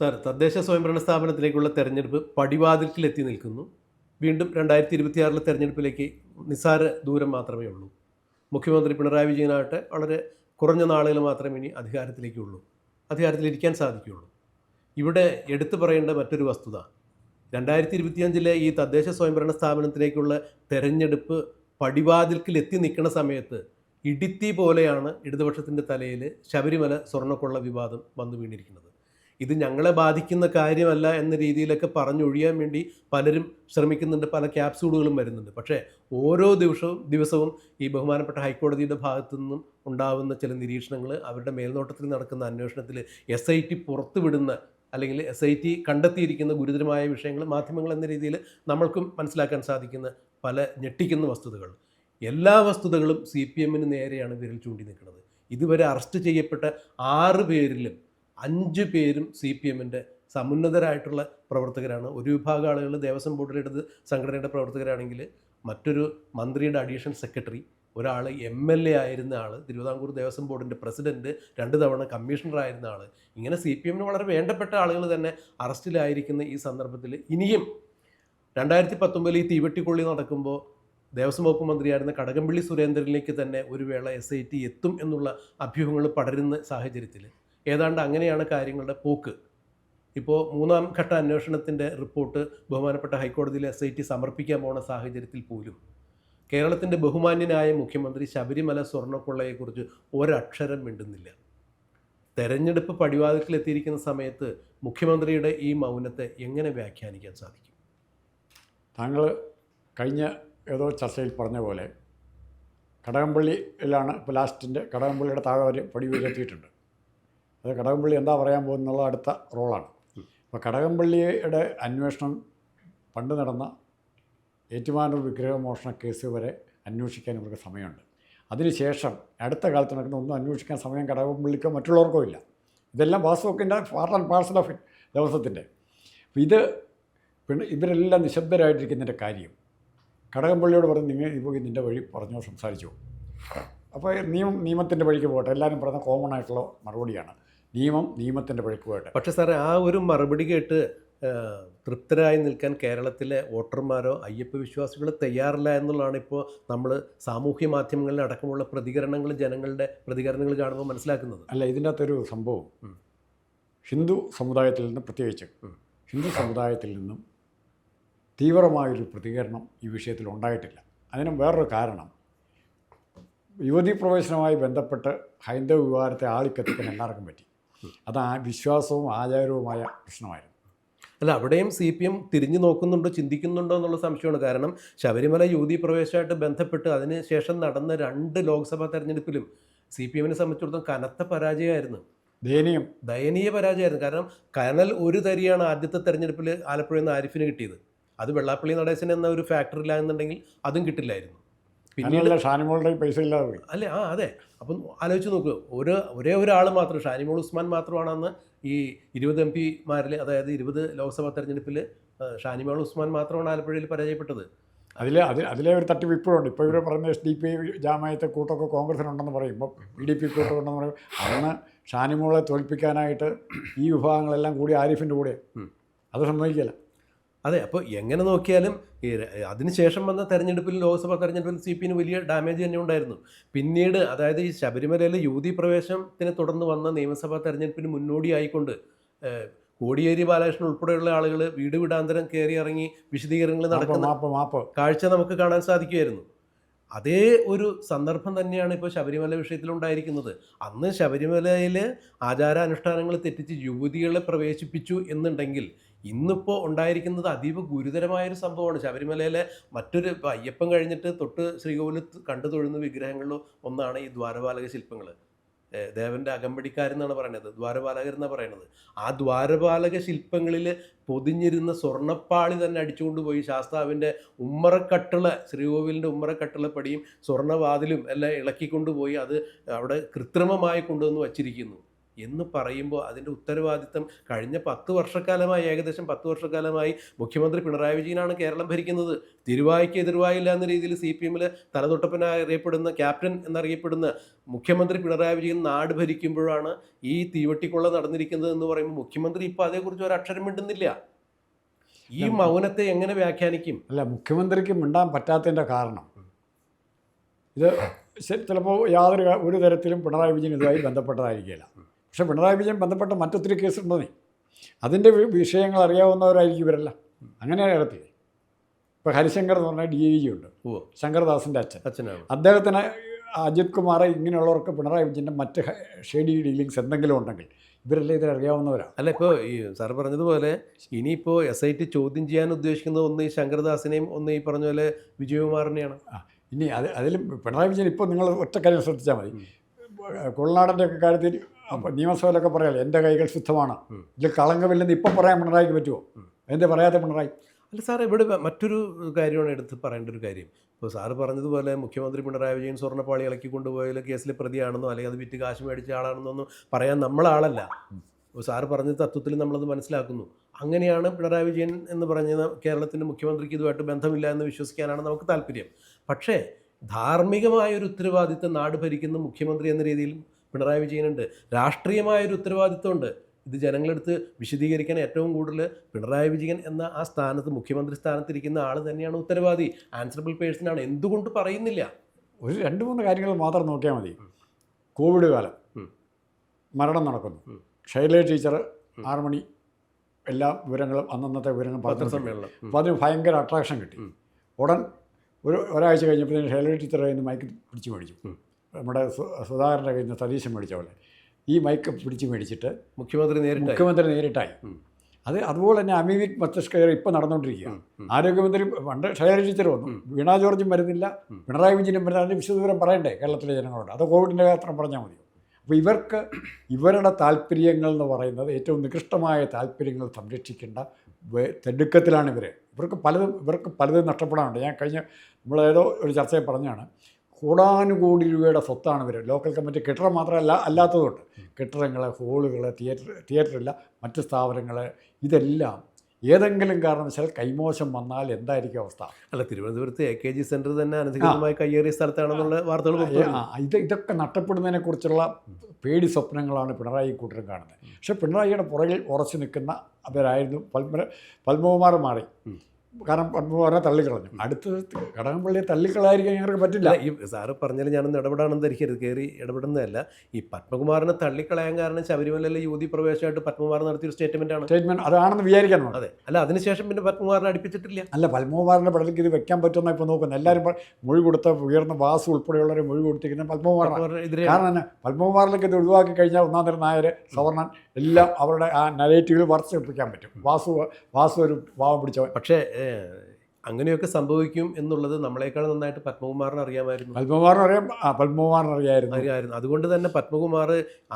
Sir തദ്ദേശ സ്വയംഭരണ സ്ഥാപനത്തിലേക്കുള്ള തെരഞ്ഞെടുപ്പ് പടിവാതിൽക്കിൽ എത്തി നിൽക്കുന്നു. വീണ്ടും രണ്ടായിരത്തി ഇരുപത്തിയാറിലെ തെരഞ്ഞെടുപ്പിലേക്ക് നിസ്സാര ദൂരം മാത്രമേ ഉള്ളൂ. മുഖ്യമന്ത്രി പിണറായി വിജയനാകട്ടെ വളരെ കുറഞ്ഞ നാളുകൾ മാത്രമേ ഇനി അധികാരത്തിലേക്കുള്ളൂ. അധികാരത്തിലിരിക്കാൻ സാധിക്കുകയുള്ളൂ. ഇവിടെ എടുത്തു പറയേണ്ട മറ്റൊരു വസ്തുത രണ്ടായിരത്തി ഇരുപത്തിയഞ്ചിലെ ഈ തദ്ദേശ സ്വയംഭരണ സ്ഥാപനത്തിലേക്കുള്ള തെരഞ്ഞെടുപ്പ് പടിവാതിൽക്കിൽ എത്തി നിൽക്കുന്ന സമയത്ത് ഇടിത്തി പോലെയാണ് ഇടതുപക്ഷത്തിന്റെ തലയിൽ ശബരിമല സ്വർണക്കൊള്ള വിവാദം വന്നു വീണിരിക്കുന്നത് ഇത് ഞങ്ങളെ ബാധിക്കുന്ന കാര്യമല്ല എന്ന രീതിയിലൊക്കെ പറഞ്ഞൊഴിയാൻ വേണ്ടി പലരും ശ്രമിക്കുന്നുണ്ട് പല ക്യാപ്സൂളുകളും വരുന്നുണ്ട്. പക്ഷേ ഓരോ ദിവസവും ദിവസവും ഈ ബഹുമാനപ്പെട്ട ഹൈക്കോടതിയുടെ ഭാഗത്തു നിന്നും ഉണ്ടാവുന്ന ചില നിരീക്ഷണങ്ങൾ അവരുടെ മേൽനോട്ടത്തിൽ നടക്കുന്ന അന്വേഷണത്തിൽ എസ് ഐ ടി പുറത്തുവിടുന്ന അല്ലെങ്കിൽ എസ് ഐ ടി കണ്ടെത്തിയിരിക്കുന്ന ഗുരുതരമായ വിഷയങ്ങൾ മാധ്യമങ്ങൾ എന്ന രീതിയിൽ നമ്മൾക്കും മനസ്സിലാക്കാൻ സാധിക്കുന്ന പല ഞെട്ടിക്കുന്ന വസ്തുതകൾ. എല്ലാ വസ്തുതകളും സി പി എമ്മിന് നേരെയാണ് വിരൽ ചൂണ്ടി നിൽക്കുന്നത്. ഇതുവരെ അറസ്റ്റ് ചെയ്യപ്പെട്ട ആറ് പേരിലും അഞ്ച് പേരും സി പി എമ്മിന്റെ സമുന്നതരായിട്ടുള്ള പ്രവർത്തകരാണ്. ഒരു വിഭാഗം ആളുകൾ ദേവസ്വം ബോർഡിന്റെ സംഘടനയുടെ പ്രവർത്തകരാണെങ്കിൽ മറ്റൊരു മന്ത്രിയുടെ അഡീഷണൽ സെക്രട്ടറി ഒരാൾ എം എൽ എ ആയിരുന്ന ആൾ തിരുവിതാംകൂർ ദേവസ്വം ബോർഡിന്റെ പ്രസിഡന്റ് രണ്ട് തവണ കമ്മീഷണർ ആയിരുന്ന ആൾ. ഇങ്ങനെ സി പി എമ്മിന് വളരെ വേണ്ടപ്പെട്ട ആളുകൾ തന്നെ അറസ്റ്റിലായിരിക്കുന്ന ഈ സന്ദർഭത്തിൽ ഇനിയും രണ്ടായിരത്തി പത്തൊമ്പതിൽ ഈ തീവെട്ടിക്കൊള്ളി നടക്കുമ്പോൾ ദേവസ്വം വകുപ്പ് മന്ത്രിയായിരുന്ന കടകംപള്ളി സുരേന്ദ്രനിലേക്ക് തന്നെ ഒരു വേള എസ് ഐ ടി എത്തും എന്നുള്ള അഭ്യൂഹങ്ങൾ പടരുന്ന സാഹചര്യത്തിൽ ഏതാണ്ട് അങ്ങനെയാണ് കാര്യങ്ങളുടെ പോക്ക്. ഇപ്പോൾ മൂന്നാം ഘട്ട അന്വേഷണത്തിന്റെ റിപ്പോർട്ട് ബഹുമാനപ്പെട്ട ഹൈക്കോടതിയിൽ എസ് ഐ ടി സമർപ്പിക്കാൻ പോണ സാഹചര്യത്തിൽ പോലും കേരളത്തിന്റെ ബഹുമാന്യനായ മുഖ്യമന്ത്രി ശബരിമല സ്വർണക്കൊള്ളയെക്കുറിച്ച് ഒരക്ഷരം മിണ്ടുന്നില്ല. തെരഞ്ഞെടുപ്പ് പടിവാതിൽക്കിൽ എത്തിയിരിക്കുന്ന സമയത്ത് മുഖ്യമന്ത്രിയുടെ ഈ മൗനത്തെ എങ്ങനെ വ്യാഖ്യാനിക്കാൻ സാധിക്കും? താങ്കൾ കഴിഞ്ഞ ഏതോ ചർച്ചയിൽ പറഞ്ഞ പോലെ കടകംപള്ളിയിലാണ് ഇപ്പോൾ ലാസ്റ്റിന്റെ കടകംപള്ളിയുടെ താഴെ പടി ഉയർത്തിയിട്ടുണ്ട് അത് കടകംപള്ളി എന്താ പറയാൻ പോകുന്നുള്ള അടുത്ത റോളാണ്. അപ്പോൾ കടകംപള്ളിയുടെ അന്വേഷണം പണ്ട് നടന്ന ഏറ്റുമാനൂർ വിഗ്രഹമോഷണ കേസ് വരെ അന്വേഷിക്കാൻ ഇവർക്ക് സമയമുണ്ട്. അതിനുശേഷം അടുത്ത കാലത്ത് നടക്കുന്ന ഒന്നും അന്വേഷിക്കാൻ സമയം കടകംപള്ളിക്കോ മറ്റുള്ളവർക്കോ ഇല്ല. ഇതെല്ലാം വാസ്തവത്തിന്റെ പാർട്ട് ആൻഡ് പാർസൽ ഓഫ് ദിവസത്തിന്റെ. അപ്പോൾ ഇത് പിന്നെ ഇവരെല്ലാം നിശബ്ദരായിട്ടിരിക്കുന്നതിന്റെ കാര്യം. കടകംപള്ളിയോട് പറഞ്ഞ് നിങ്ങൾ ഇപ്പോൾ നിന്റെ വഴി പറഞ്ഞോ സംസാരിച്ചോ. അപ്പോൾ നിയമം നിയമത്തിന്റെ വഴിക്ക് പോകട്ടെ. എല്ലാവരും പറഞ്ഞ കോമൺ ആയിട്ടുള്ള മറുപടിയാണ്. നിയമം നിയമത്തിന്റെ വഴിക്ക് പക്ഷേ സാറേ ആ ഒരു മറുപടി കേട്ട് തൃപ്തരായി നിൽക്കാൻ കേരളത്തിലെ വോട്ടർമാരോ അയ്യപ്പ വിശ്വാസികളോ തയ്യാറില്ല എന്നുള്ളതാണ് ഇപ്പോൾ നമ്മൾ സാമൂഹ്യ മാധ്യമങ്ങളിൽ അടക്കമുള്ള പ്രതികരണങ്ങൾ ജനങ്ങളുടെ പ്രതികരണങ്ങൾ കാണുമ്പോൾ മനസ്സിലാക്കുന്നത്. അല്ല ഇതിന്റെ അകത്തൊരു സംഭവം. ഹിന്ദു സമുദായത്തിൽ നിന്ന് പ്രത്യേകിച്ച്. ഹിന്ദു സമുദായത്തിൽ നിന്നും തീവ്രമായൊരു പ്രതികരണം ഈ വിഷയത്തിൽ ഉണ്ടായിട്ടില്ല. അതിനും വേറൊരു കാരണം. യുവതി പ്രവേശനവുമായി ബന്ധപ്പെട്ട് ഹൈന്ദവ വിവാഹത്തെ ആളിക്കത്തിക്കാൻ എല്ലാവർക്കും പറ്റി. അത് ആ വിശ്വാസവും ആചാരവുമായ പ്രശ്നമായിരുന്നു. അല്ല അവിടെയും സി പി എം തിരിഞ്ഞു നോക്കുന്നുണ്ടോ ചിന്തിക്കുന്നുണ്ടോ എന്നുള്ള സംശയമാണ്. കാരണം ശബരിമല യുവതി പ്രവേശമായിട്ട് ബന്ധപ്പെട്ട് അതിന് ശേഷം നടന്ന രണ്ട് ലോക്സഭാ തെരഞ്ഞെടുപ്പിലും സി പി എമ്മിനെ സംബന്ധിച്ചിടത്തോളം കനത്ത പരാജയമായിരുന്നു. ദയനീയം. ദയനീയ പരാജയമായിരുന്നു. കാരണം കനൽ ഒരു തരിയാണ് ആദ്യത്തെ തെരഞ്ഞെടുപ്പിൽ ആലപ്പുഴയിൽ നിന്ന് ആരിഫിന് കിട്ടിയത്. അത് വെള്ളാപ്പള്ളി നടേശൻ എന്ന ഒരു ഫാക്ടറിയിലാണെന്നുണ്ടെങ്കിൽ അതും കിട്ടില്ലായിരുന്നു. പിന്നീട് ഷാനിമോളുടെ പൈസ ഇല്ലാതെ പോയി. അല്ലേ? ആ അതെ. അപ്പം ആലോചിച്ച് നോക്ക്. ഒരു ഒരേ ഒരാൾ മാത്രം ഷാനിമോൾ ഉസ്മാൻ മാത്രമാണെന്ന് ഈ ഇരുപത് എം പിമാരിൽ അതായത് ഇരുപത് ലോക്സഭാ തെരഞ്ഞെടുപ്പിൽ ഷാനിമോൾ ഉസ്മാൻ മാത്രമാണ് ആലപ്പുഴയിൽ പരാജയപ്പെട്ടത്. അതിൽ അതിൽ അതിലെ ഒരു തട്ടിപ്പ് ഇപ്പോഴുണ്ട് ഇപ്പോൾ ഇവർ പറയുന്ന എസ് ഡി പി ജാമായത്തെ കൂട്ടൊക്കെ കോൺഗ്രസിനുണ്ടെന്ന് പറയും. ഇപ്പോൾ പി ഡി പി കൂട്ടമുണ്ടെന്ന് പറയും. അതാണ് ഷാനിമോളെ തോൽപ്പിക്കാനായിട്ട് ഈ വിഭാഗങ്ങളെല്ലാം കൂടി ആരിഫിന്റെ കൂടെ അത് സമ്മതിക്കില്ല. അതെ അപ്പോൾ എങ്ങനെ നോക്കിയാലും ഈ അതിനുശേഷം വന്ന തെരഞ്ഞെടുപ്പിൽ ലോക്സഭാ തെരഞ്ഞെടുപ്പിൽ സി പിന് വലിയ ഡാമേജ് തന്നെ ഉണ്ടായിരുന്നു. പിന്നീട് അതായത് ഈ ശബരിമലയിൽ യുവതി പ്രവേശനത്തിനെ തുടർന്ന് വന്ന നിയമസഭാ തെരഞ്ഞെടുപ്പിന് മുന്നോടിയായിക്കൊണ്ട് കോടിയേരി ബാലകൃഷ്ണൻ ഉൾപ്പെടെയുള്ള ആളുകൾ വീട് വീടാന്തരം കയറി ഇറങ്ങി വിശദീകരണങ്ങൾ നടക്കുന്ന കാഴ്ച നമുക്ക് കാണാൻ സാധിക്കുമായിരുന്നു അതേ ഒരു സന്ദർഭം തന്നെയാണ് ഇപ്പോൾ ശബരിമല വിഷയത്തിലുണ്ടായിരിക്കുന്നത്. അന്ന് ശബരിമലയിൽ ആചാരാനുഷ്ഠാനങ്ങൾ തെറ്റിച്ച് യുവതികളെ പ്രവേശിപ്പിച്ചു എന്നുണ്ടെങ്കിൽ ഇന്നിപ്പോൾ ഉണ്ടായിരിക്കുന്നത് അതീവ ഗുരുതരമായൊരു സംഭവമാണ്. ശബരിമലയിലെ മറ്റൊരു അയ്യപ്പം കഴിഞ്ഞിട്ട് തൊട്ട് ശ്രീകോവിൽ കണ്ടു തൊഴുന്ന വിഗ്രഹങ്ങളിൽ ഒന്നാണ് ഈ ദ്വാരപാലക ശില്പങ്ങൾ ദേവന്റെ അകമ്പടിക്കാരെന്നാണ് പറയുന്നത്. ദ്വാരപാലകർ എന്നാണ് പറയുന്നത്. ആ ദ്വാരപാലക ശില്പങ്ങളിൽ പൊതിഞ്ഞിരുന്ന സ്വർണപ്പാളി തന്നെ അടിച്ചുകൊണ്ട് പോയി. ശാസ്താവിന്റെ ഉമ്മറക്കട്ടിള ശ്രീകോവിലിന്റെ ഉമ്മറക്കട്ടുള്ള പടിയും സ്വർണവാതിലും എല്ലാം ഇളക്കിക്കൊണ്ട് പോയി അത് അവിടെ കൃത്രിമമായി കൊണ്ടുവന്ന് വച്ചിരിക്കുന്നു. എന്ന് പറയുമ്പോൾ അതിന്റെ ഉത്തരവാദിത്തം കഴിഞ്ഞ പത്ത് വർഷക്കാലമായി ഏകദേശം പത്ത് വർഷക്കാലമായി മുഖ്യമന്ത്രി പിണറായി വിജയനാണ് കേരളം ഭരിക്കുന്നത്. തിരുവായ്ക്ക് എതിർവായില്ല എന്ന രീതിയിൽ സി പി എമ്മിൽ തലതൊട്ടപ്പനായി അറിയപ്പെടുന്ന ക്യാപ്റ്റൻ എന്നറിയപ്പെടുന്ന മുഖ്യമന്ത്രി പിണറായി വിജയൻ നാട് ഭരിക്കുമ്പോഴാണ് ഈ തീവട്ടിക്കൊള്ള നടന്നിരിക്കുന്നത് എന്ന് പറയുമ്പോൾ മുഖ്യമന്ത്രി ഇപ്പോൾ അതേക്കുറിച്ച് ഒരു അക്ഷരം മിണ്ടുന്നില്ല. ഈ മൗനത്തെ എങ്ങനെ വ്യാഖ്യാനിക്കും? അല്ല മുഖ്യമന്ത്രിക്ക് മിണ്ടാൻ പറ്റാത്തതിന്റെ കാരണം. ഇത് ചിലപ്പോൾ യാതൊരു ഒരു തരത്തിലും പിണറായി വിജയൻ ഇതുമായി ബന്ധപ്പെട്ടതായിരിക്കില്ല പക്ഷേ പിണറായി വിജയൻ ബന്ധപ്പെട്ട മറ്റൊത്തിരി കേസുണ്ടെന്നേ അതിന്റെ വിഷയങ്ങൾ അറിയാവുന്നവരായിരിക്കും ഇവരല്ല. അങ്ങനെയാണ് ഇടത്തി ഇപ്പോൾ ഹരിശങ്കർ എന്ന് പറഞ്ഞാൽ ഡി ഐ ജി ഉണ്ട്. ഓ ശങ്കർദാസിന്റെ അച്ഛൻ. അച്ഛനാണ്. അദ്ദേഹത്തിന് അജിത് കുമാർ ഇങ്ങനെയുള്ളവർക്ക് പിണറായി വിജയന്റെ മറ്റ് ഷേഡി ഡീലിങ്സ് എന്തെങ്കിലും ഉണ്ടെങ്കിൽ ഇവരെല്ലാം ഇതിലറിയാവുന്നവരാണ് അല്ല ഇപ്പോൾ ഈ സാർ പറഞ്ഞതുപോലെ ഇനിയിപ്പോൾ എസ് ഐ ടി ചോദ്യം ചെയ്യാൻ ഉദ്ദേശിക്കുന്നത് ഒന്ന് ഈ ശങ്കർദാസിനെയും ഒന്ന് ഈ പറഞ്ഞ പോലെ വിജയകുമാറിനെയാണ്. ആ, ഇനി അത് അതിലും പിണറായി വിജയൻ ഇപ്പോൾ നിങ്ങൾ ഒറ്റ കാര്യം ശ്രദ്ധിച്ചാൽ മതി. കൊള്ളനാടന്റെ ഒക്കെ കാര്യത്തിൽ അപ്പോൾ നിയമസഭയിലൊക്കെ പറയാമല്ലോ എന്റെ കൈകൾ ശുദ്ധമാണ്. ഇതിൽ കളങ്കമില്ലെന്ന് ഇപ്പം പറയാൻ പിണറായിക്ക് പറ്റുമോ? എന്റെ പറയാത്ത പിണറായി. അല്ല സാർ ഇവിടെ മറ്റൊരു കാര്യമാണ് എടുത്ത് പറയേണ്ട ഒരു കാര്യം. ഇപ്പോൾ സാറ് പറഞ്ഞതുപോലെ മുഖ്യമന്ത്രി പിണറായി വിജയൻ സ്വർണപ്പാളി ഇളക്കി കൊണ്ടുപോയാൽ കേസിൽ പ്രതിയാണെന്നോ അല്ലെങ്കിൽ അത് വിറ്റ് കാശ് മേടിച്ച ആളാണെന്നോ ഒന്നും പറയാൻ നമ്മളാളല്ല. ഇപ്പോൾ സാറ് പറഞ്ഞ തത്വത്തിൽ നമ്മളത് മനസ്സിലാക്കുന്നു. അങ്ങനെയാണ് പിണറായി വിജയൻ എന്ന് പറഞ്ഞ കേരളത്തിന്റെ മുഖ്യമന്ത്രിക്ക് ഇതുമായിട്ട് ബന്ധമില്ല എന്ന് വിശ്വസിക്കാനാണ് നമുക്ക് താല്പര്യം. പക്ഷേ ധാർമ്മികമായ ഒരു ഉത്തരവാദിത്തം നാട് ഭരിക്കുന്ന മുഖ്യമന്ത്രി എന്ന രീതിയിൽ പിണറായി വിജയനുണ്ട്. രാഷ്ട്രീയമായ ഒരു ഉത്തരവാദിത്തമുണ്ട്. ഇത് ജനങ്ങളെടുത്ത് വിശദീകരിക്കാൻ ഏറ്റവും കൂടുതൽ പിണറായി വിജയൻ എന്ന ആ സ്ഥാനത്ത് മുഖ്യമന്ത്രി സ്ഥാനത്തിരിക്കുന്ന ആൾ തന്നെയാണ് ഉത്തരവാദി. ആൻസറബിൾ പേഴ്സണാണ്. എന്തുകൊണ്ട് പറയുന്നില്ല? ഒരു രണ്ട് മൂന്ന് കാര്യങ്ങൾ മാത്രം നോക്കിയാൽ മതി. കോവിഡ് കാലം. മരണം നടക്കുന്നു. ശൈലജ ടീച്ചർ ആറുമണി എല്ലാ വിവരങ്ങളും അന്നന്നത്തെ വിവരങ്ങളും പത്രസമ്മേളനം. അപ്പോൾ അതിന് ഭയങ്കര അട്രാക്ഷൻ കിട്ടി. ഉടൻ ഒരു ഒരാഴ്ച കഴിഞ്ഞപ്പോഴത്തേന് ശൈലജ ടീച്ചർ കയ്യിൽ നിന്ന് മൈക്ക് പിടിച്ച് മേടിച്ചു. നമ്മുടെ സുധാകരന്റെ കയ്യിൽ നിന്ന് സതീശൻ മേടിച്ച പോലെ. ഈ മൈക്ക് പിടിച്ച് മേടിച്ചിട്ട് മുഖ്യമന്ത്രി നേരിട്ട് മുഖ്യമന്ത്രി നേരിട്ടായി. അത് അതുപോലെ തന്നെ അമീവിക് മസ്തിഷ്കയർ ഇപ്പം നടന്നുകൊണ്ടിരിക്കുകയാണ്. ആരോഗ്യമന്ത്രി പണ്ട് ശൈലജ ടീച്ചർ വന്നു. വീണാ ജോർജും വരുന്നില്ല. പിണറായി വിജയനും വരുന്നില്ല. അതിന്റെ വിശദവിവരം പറയണ്ടേ കേരളത്തിലെ ജനങ്ങളോട്? അത് കോവിഡിന്റെ കാരണം പറഞ്ഞാൽ മതി അപ്പോൾ ഇവർക്ക് ഇവരുടെ താല്പര്യങ്ങൾ എന്ന് പറയുന്നത് ഏറ്റവും നികൃഷ്ടമായ താല്പര്യങ്ങൾ സംരക്ഷിക്കേണ്ട തെടുക്കത്തിലാണ് ഇവർ ഇവർക്ക് പലതും ഇവർക്ക് പലതും നഷ്ടപ്പെടാനുണ്ട്. ഞാൻ കഴിഞ്ഞ നമ്മളേതോ ഒരു ചർച്ചയിൽ പറഞ്ഞാണ് കോടാനുകോടി രൂപയുടെ സ്വത്താണ് ഇവർ ലോക്കൽ കമ്മിറ്റി കെട്ടിടം മാത്രമല്ല അല്ലാത്തതുകൊണ്ട് കെട്ടിടങ്ങൾ ഹോളുകൾ തിയേറ്റർ തിയേറ്ററില്ല മറ്റ് സ്ഥാപനങ്ങൾ ഇതെല്ലാം ഏതെങ്കിലും കാരണവശാൽ കൈമോശം വന്നാൽ എന്തായിരിക്കും അവസ്ഥ? അല്ല തിരുവനന്തപുരത്ത് എ കെ ജി സെന്റർ തന്നെ അനധികൃതമായി കയ്യേറിയ സ്ഥലത്താണെന്നുള്ള വാർത്തകൾ ഇത് ഇതൊക്കെ നഷ്ടപ്പെടുന്നതിനെക്കുറിച്ചുള്ള പേടി സ്വപ്നങ്ങളാണ് പിണറായി കൂട്ടരും കാണുന്നത്. പക്ഷേ പിണറായിയുടെ പുറകിൽ ഉറച്ചു നിൽക്കുന്ന അവരായിരുന്നു. പത്മ പത്മകുമാർ മാറി. കാരണം പത്മകുമാറിനെ തള്ളിക്കളഞ്ഞു. അടുത്ത് കടകംപള്ളിയെ തള്ളിക്കളായിരിക്കാൻ ഞങ്ങൾക്ക് പറ്റില്ല. ഈ സാറ് പറഞ്ഞാൽ ഞാനൊന്ന് ഇടപെടാണെന്ന് ധരിക്കരുത്. കയറി ഇടപെടുന്നതല്ല. ഈ പത്മകുമാറിനെ തള്ളിക്കളയാൻ കാരണം ശബരിമലയിലെ യുവതി പ്രവേശമായിട്ട് പത്മകുമാർ നടത്തിയൊരു സ്റ്റേറ്റ്മെന്റ് ആണ്. സ്റ്റേറ്റ്മെന്റ് അതാണെന്ന് വിചാരിക്കണം അതെ. അല്ല അതിനുശേഷം പിന്നെ പത്മകുമാറിനെ അടുപ്പിച്ചിട്ടില്ല. അല്ല പത്മകുമാറിന്റെ പടലേക്ക് ഇത് വെക്കാൻ പറ്റുന്ന ഇപ്പോൾ നോക്കുന്നത്. എല്ലാവരും മൊഴി കൊടുത്ത ഉയർന്ന വാസു ഉൾപ്പെടെയുള്ളവരെ മൊഴി കൊടുത്തിരിക്കുന്ന പത്മകുമാർ കാരണം തന്നെ പത്മകുമാറിലേക്ക് ഇത് ഒഴിവാക്കി കഴിഞ്ഞാൽ ഒന്നാം തരം നായർ സവർണൻ എല്ലാം അവരുടെ ആ നരേറ്റീവിൽ വർദ്ധിപ്പിക്കാൻ പറ്റും. വാസു വാസു ഒരു പാവം പിടിച്ചവൻ. പക്ഷേ അങ്ങനെയൊക്കെ സംഭവിക്കും എന്നുള്ളത് നമ്മളെക്കാൾ നന്നായിട്ട് പത്മകുമാറിന് അറിയാമായിരുന്നു. പത്മകുമാറിന് അറിയാം പത്മകുമാർ പത്മകുമാറിന് അറിയായിരുന്നു. അറിയാമായിരുന്നു. അതുകൊണ്ട് തന്നെ പത്മകുമാർ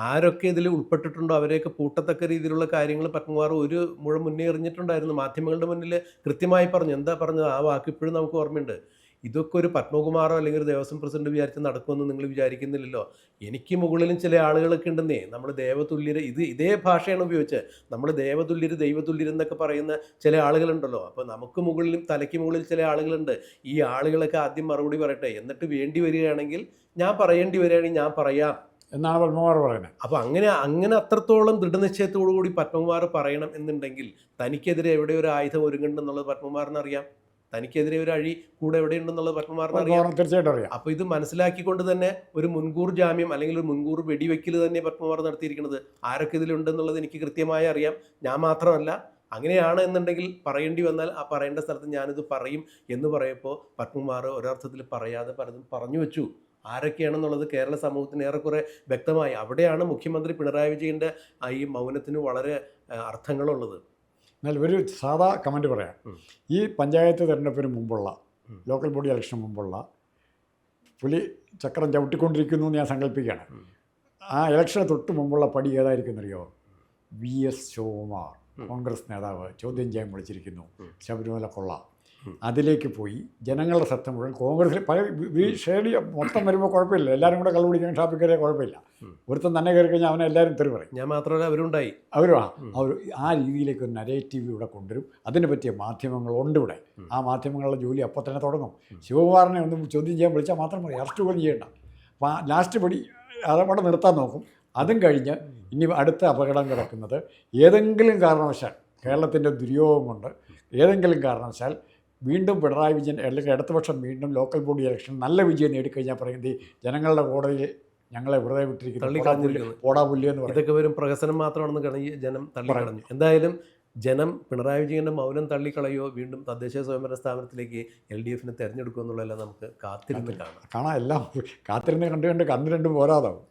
ആരൊക്കെ ഇതിൽ ഉൾപ്പെട്ടിട്ടുണ്ടോ അവരെയൊക്കെ പൂട്ടത്തക്ക രീതിയിലുള്ള കാര്യങ്ങൾ പത്മകുമാർ ഒരു മുഴ മുന്നേ എറിഞ്ഞിട്ടുണ്ടായിരുന്നു മാധ്യമങ്ങളുടെ മുന്നിൽ കൃത്യമായി പറഞ്ഞു. എന്താ പറഞ്ഞത്? ആ വാക്ക് ഇപ്പോഴും നമുക്ക് ഓർമ്മയുണ്ട്. ഇതൊക്കെ ഒരു പത്മകുമാറോ അല്ലെങ്കിൽ ഒരു ദേവസ്വം പ്രസിഡന്റ് വിചാരിച്ച് നടക്കുമെന്ന് നിങ്ങൾ വിചാരിക്കുന്നില്ലല്ലോ. എനിക്ക് മുകളിലും ചില ആളുകളൊക്കെ ഉണ്ടെന്നേ. നമ്മൾ ദേവതുല്യര് ഇത് ഇതേ ഭാഷയാണ് ഉപയോഗിച്ചത് നമ്മൾ ദേവതുല്യര് ദൈവതുല്യര് എന്നൊക്കെ പറയുന്ന ചില ആളുകളുണ്ടല്ലോ. അപ്പോൾ നമുക്ക് മുകളിലും തലയ്ക്ക് മുകളിൽ ചില ആളുകളുണ്ട്. ഈ ആളുകളൊക്കെ ആദ്യം മറുപടി പറയട്ടെ. എന്നിട്ട് വേണ്ടി വരികയാണെങ്കിൽ ഞാൻ പറയേണ്ടി വരികയാണെങ്കിൽ ഞാൻ പറയാം. എന്നാണ് പത്മകുമാർ പറയുന്നത്. അപ്പോൾ അങ്ങനെ അങ്ങനെ അത്രത്തോളം ദൃഢനിശ്ചയത്തോടു കൂടി പത്മകുമാർ പറയണം എന്നുണ്ടെങ്കിൽ തനിക്കെതിരെ എവിടെ ഒരു ആയുധം ഒരുങ്ങുന്നുണ്ടെന്നുള്ളത് പത്മകുമാറിന് അറിയാം തനിക്കെതിരെ ഒരു അഴി കൂടെ എവിടെയുണ്ടെന്നുള്ളത് പത്മകുമാറിന് അറിയാം. തീർച്ചയായിട്ടും അറിയാം. അപ്പോൾ ഇത് മനസ്സിലാക്കിക്കൊണ്ട് തന്നെ ഒരു മുൻകൂർ ജാമ്യം അല്ലെങ്കിൽ ഒരു മുൻകൂർ വെടിവെക്കൽ തന്നെ പത്മകുമാർ നടത്തിയിരിക്കുന്നത്. ആരൊക്കെ ഇതിലുണ്ടെന്നുള്ളത് എനിക്ക് കൃത്യമായി അറിയാം. ഞാൻ മാത്രമല്ല അങ്ങനെയാണ് എന്നുണ്ടെങ്കിൽ പറയേണ്ടി വന്നാൽ ആ പറയേണ്ട സ്ഥലത്ത് ഞാനിത് പറയും എന്ന് പറയപ്പോൾ പത്മകുമാർ ഒരർത്ഥത്തിൽ പറയാതെ പലതും പറഞ്ഞു വെച്ചു. ആരൊക്കെയാണെന്നുള്ളത് കേരള സമൂഹത്തിന് ഏറെക്കുറെ വ്യക്തമായി. അവിടെയാണ് മുഖ്യമന്ത്രി പിണറായി വിജയന്റെ ഈ മൗനത്തിന് വളരെ അർത്ഥങ്ങളുള്ളത്. എന്നാൽ ഒരു സാധാ കമന്റ് പറയാം. ഈ പഞ്ചായത്ത് തിരഞ്ഞെടുപ്പിന് മുമ്പുള്ള ലോക്കൽ ബോഡി ഇലക്ഷന് മുമ്പുള്ള പുലി ചക്രം ചവിട്ടിക്കൊണ്ടിരിക്കുന്നു എന്ന് ഞാൻ സങ്കല്പിക്കുകയാണ്. ആ ഇലക്ഷന് തൊട്ട് മുമ്പുള്ള പടി ഏതായിരിക്കും എന്നറിയോ വി എസ് ശിവകുമാർ കോൺഗ്രസ് നേതാവ് ചോദ്യം ചെയ്യാൻ വിളിച്ചിരിക്കുന്നു. ശബരിമല കൊള്ള. അതിലേക്ക് പോയി. ജനങ്ങളുടെ ശ്രദ്ധ മുഴുവൻ കോൺഗ്രസിൽ പല ഷേഡി മൊത്തം വരുമ്പോൾ കുഴപ്പമില്ല. എല്ലാവരും കൂടെ കള്ളു പിടിക്കാൻ ഷാപ്പിൽ കയറിയാൽ കുഴപ്പമില്ല. ഒരുത്തൻ തന്നെ കയറി കഴിഞ്ഞാൽ അവനെ എല്ലാവരും തെറി പറയും. ഞാൻ മാത്രമല്ല അവരുണ്ടായി. അവരും ആ അവർ ആ രീതിയിലേക്ക് ഒരു നരേറ്റീവ് ഇവിടെ കൊണ്ടുവരും. അതിനെ പറ്റിയ മാധ്യമങ്ങളുണ്ട് ഇവിടെ. ആ മാധ്യമങ്ങളുടെ ജോലി അപ്പോൾ തന്നെ തുടങ്ങും. ശിവകുമാറിനെ ഒന്നും ചോദ്യം ചെയ്യാൻ വിളിച്ചാൽ മാത്രം മതി. അറസ്റ്റ് പോലും ചെയ്യണ്ട. അപ്പോൾ ആ ലാസ്റ്റ് പടി അതവിടെ നിർത്താൻ നോക്കും. അതും കഴിഞ്ഞ് ഇനി അടുത്ത അപകടം കിടക്കുന്നത് ഏതെങ്കിലും കാരണവശാൽ കേരളത്തിന്റെ ദുര്യോഗം കൊണ്ട് ഏതെങ്കിലും കാരണവശാൽ വീണ്ടും പിണറായി വിജയൻ അല്ലെങ്കിൽ ഇടതുപക്ഷം വീണ്ടും ലോക്കൽ ബോഡി ഇലക്ഷൻ നല്ല വിജയം നേടിക്കഴിഞ്ഞാൽ പറയുന്നത് ജനങ്ങളുടെ കോടതിയിൽ ഞങ്ങളെ വെറുതെ വിട്ടിരിക്കുന്നു. പോടാ പുല്ല് തള്ളിക്കളഞ്ഞിരിക്കുന്നു. പോടാ പുല്ല് എന്ന് പറയും. ഇതൊക്കെ വരും പ്രഹസനം മാത്രമാണെന്ന് കണി ജനം തള്ളി കളഞ്ഞു. എന്തായാലും ജനം പിണറായി വിജയന്റെ മൗനം തള്ളിക്കളയോ വീണ്ടും തദ്ദേശ സ്വയംഭരണ സ്ഥാപനത്തിലേക്ക് എൽ ഡി എഫിനെ തിരഞ്ഞെടുക്കുമെന്നുള്ളതെല്ലാം നമുക്ക് കാത്തിരുന്ന് കാണാം. കാണാം. എല്ലാം കാത്തിരുന്ന് കണ്ടുകൊണ്ട് കണ്ട് കണ്ണ് രണ്ടും പോരാതാവും.